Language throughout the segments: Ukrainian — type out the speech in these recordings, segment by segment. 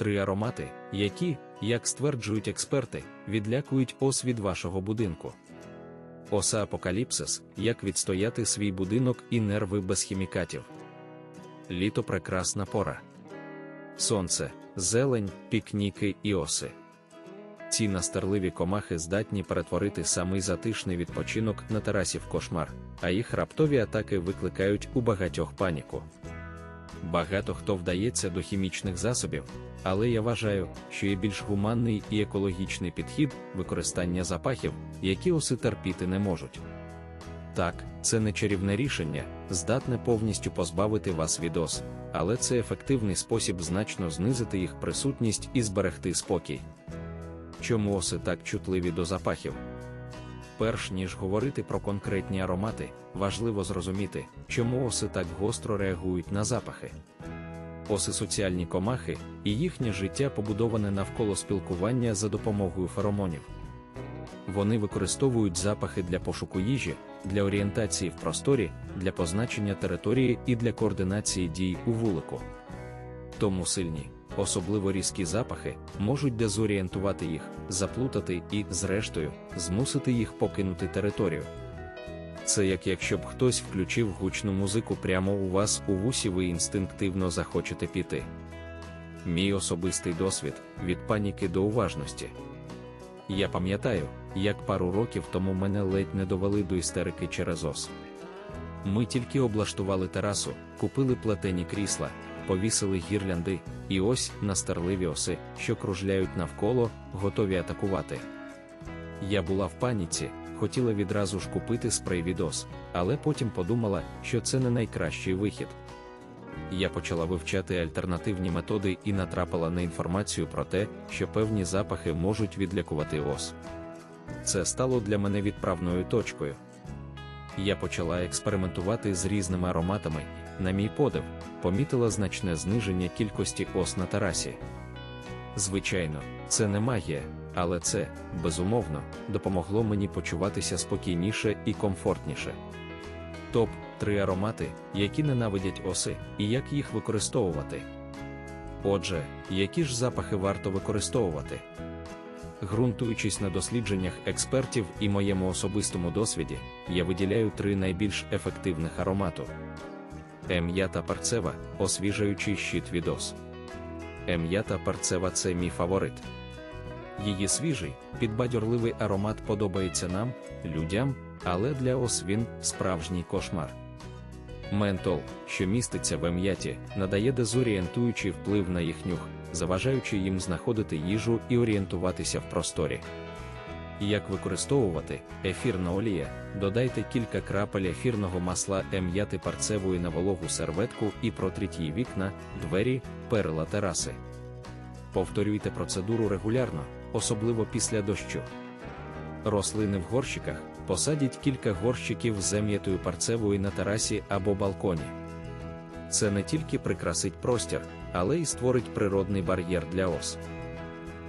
Три аромати, які, як стверджують експерти, відлякують ос від вашого будинку. Оса апокаліпсис, як відстояти свій будинок і нерви без хімікатів. Літо прекрасна пора. Сонце, зелень, пікніки і оси. Ці настарливі комахи здатні перетворити самий затишний відпочинок на терасі в кошмар, а їх раптові атаки викликають у багатьох паніку. Багато хто вдається до хімічних засобів, але я вважаю, що є більш гуманний і екологічний підхід використання запахів, які оси терпіти не можуть. Так, це не чарівне рішення, здатне повністю позбавити вас від ос, але це ефективний спосіб значно знизити їх присутність і зберегти спокій. Чому оси так чутливі до запахів? Перш ніж говорити про конкретні аромати, важливо зрозуміти, чому оси так гостро реагують на запахи. Оси соціальні комахи, і їхнє життя побудоване навколо спілкування за допомогою феромонів. Вони використовують запахи для пошуку їжі, для орієнтації в просторі, для позначення території і для координації дій у вулику. Тому сильні, особливо різкі запахи, можуть дезорієнтувати їх, заплутати і, зрештою, змусити їх покинути територію. Це як якщо б хтось включив гучну музику прямо у вас у вусі, ви інстинктивно захочете піти. Мій особистий досвід від паніки до уважності. Я пам'ятаю, як пару років тому мене ледь не довели до істерики через ос. Ми тільки облаштували терасу, купили плетені крісла, повісили гірлянди, і ось настарливі оси, що кружляють навколо, готові атакувати. Я була в паніці, хотіла відразу ж купити спрей від ос, але потім подумала, що це не найкращий вихід. Я почала вивчати альтернативні методи і натрапила на інформацію про те, що певні запахи можуть відлякувати ос. Це стало для мене відправною точкою. Я почала експериментувати з різними ароматами, на мій подив, помітила значне зниження кількості ос на терасі. Звичайно, це не магія, але це, безумовно, допомогло мені почуватися спокійніше і комфортніше. Топ 3 аромати, які ненавидять оси, і як їх використовувати. Отже, які ж запахи варто використовувати? Ґрунтуючись на дослідженнях експертів і моєму особистому досвіді, я виділяю три найбільш ефективних аромату. Ем'ята парцева, освіжаючий щит від ос. Ем'ята парцева це мій фаворит. Її свіжий, підбадьорливий аромат подобається нам, людям, але для ос він справжній кошмар. Ментол, що міститься в ем'яті, надає дезорієнтуючий вплив на їх нюх, заважаючи їм знаходити їжу і орієнтуватися в просторі. Як використовувати ефірна олія, додайте кілька крапель ефірного масла ем'яти парцевої на вологу серветку і протріть її вікна, двері, перила тераси. Повторюйте процедуру регулярно, особливо після дощу. Рослини в горщиках посадіть кілька горщиків з ем'ятою парцевою на терасі або балконі. Це не тільки прикрасить простір, але й створить природний бар'єр для ос.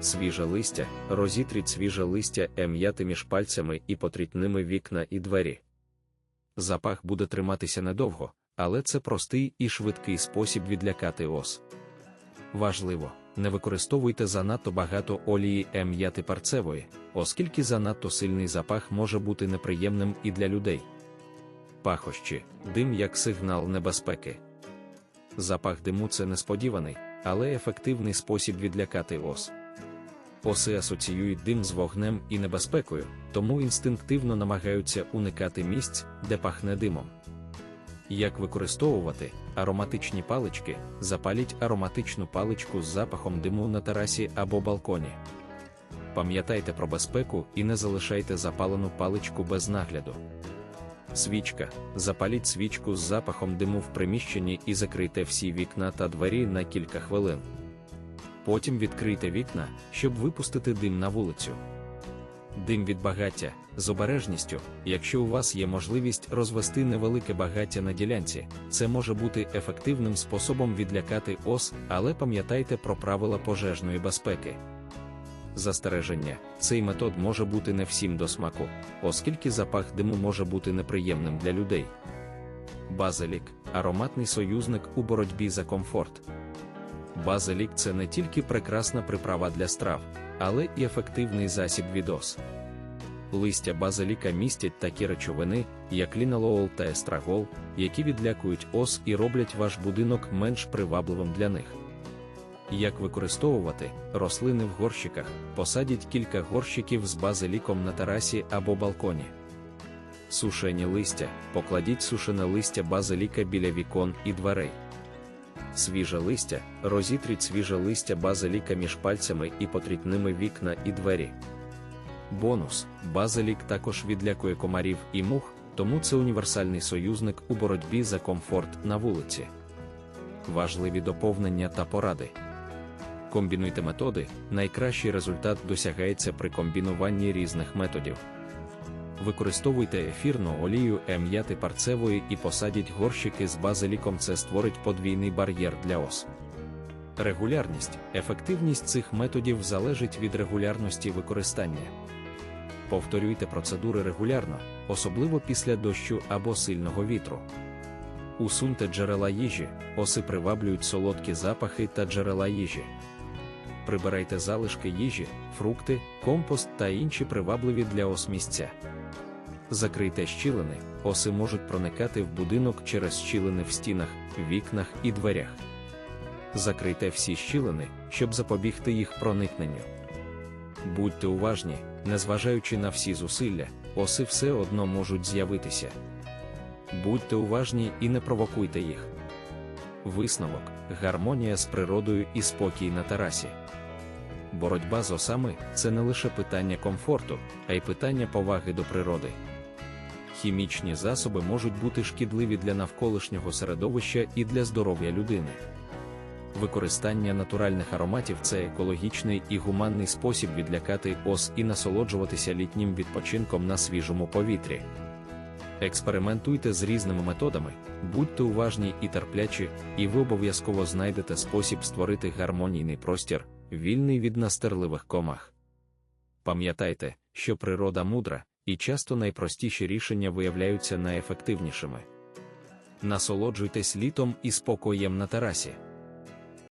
Свіже листя, розітріть свіже листя ем'яти між пальцями і потріть ними вікна і двері. Запах буде триматися недовго, але це простий і швидкий спосіб відлякати ос. Важливо, не використовуйте занадто багато олії ем'яти парцевої, оскільки занадто сильний запах може бути неприємним і для людей. Пахощі, дим як сигнал небезпеки. Запах диму це несподіваний, але ефективний спосіб відлякати ос. Оси асоціюють дим з вогнем і небезпекою, тому інстинктивно намагаються уникати місць, де пахне димом. Як використовувати ароматичні палички, запаліть ароматичну паличку з запахом диму на терасі або балконі. Пам'ятайте про безпеку і не залишайте запалену паличку без нагляду. Свічка. Запаліть свічку з запахом диму в приміщенні і закрийте всі вікна та двері на кілька хвилин. Потім відкрийте вікна, щоб випустити дим на вулицю. Дим від багаття з обережністю, якщо у вас є можливість розвести невелике багаття на ділянці, це може бути ефективним способом відлякати ос, але пам'ятайте про правила пожежної безпеки. Застереження: цей метод може бути не всім до смаку, оскільки запах диму може бути неприємним для людей. Базилік ароматний союзник у боротьбі за комфорт. базилік це не тільки прекрасна приправа для страв, але і ефективний засіб від ос. Листя базиліка містять такі речовини, як лінолоол та естрагол, які відлякують ос і роблять ваш будинок менш привабливим для них. Як використовувати рослини в горщиках, посадіть кілька горщиків з базиліком на терасі або балконі. Сушені листя, покладіть сушене листя базиліка біля вікон і дверей. Свіже листя, розітріть свіже листя базиліка між пальцями і потріть ними вікна і двері. Бонус: базилік також відлякує комарів і мух, тому це універсальний союзник у боротьбі за комфорт на вулиці. Важливі доповнення та поради. Комбінуйте методи, найкращий результат досягається при комбінуванні різних методів. Використовуйте ефірну олію ем'яти парцевої і посадіть горщики з базиліком. Це створить подвійний бар'єр для ос. Регулярність, ефективність цих методів залежить від регулярності використання. Повторюйте процедури регулярно, особливо після дощу або сильного вітру. Усуньте джерела їжі, оси приваблюють солодкі запахи та джерела їжі. Прибирайте залишки їжі, фрукти, компост та інші привабливі для ос місця. Закрийте щілини, оси можуть проникати в будинок через щілини в стінах, вікнах і дверях. Закрийте всі щілини, щоб запобігти їх проникненню. Будьте уважні, незважаючи на всі зусилля, оси все одно можуть з'явитися. Будьте уважні і не провокуйте їх. Висновок, гармонія з природою і спокій на терасі. Боротьба з осами це не лише питання комфорту, а й питання поваги до природи. Хімічні засоби можуть бути шкідливі для навколишнього середовища і для здоров'я людини. Використання натуральних ароматів це екологічний і гуманний спосіб відлякати ос і насолоджуватися літнім відпочинком на свіжому повітрі. Експериментуйте з різними методами, будьте уважні і терплячі, і ви обов'язково знайдете спосіб створити гармонійний простір, вільний від настирливих комах. Пам'ятайте, що природа мудра, і часто найпростіші рішення виявляються найефективнішими. Насолоджуйтесь літом і спокоєм на терасі.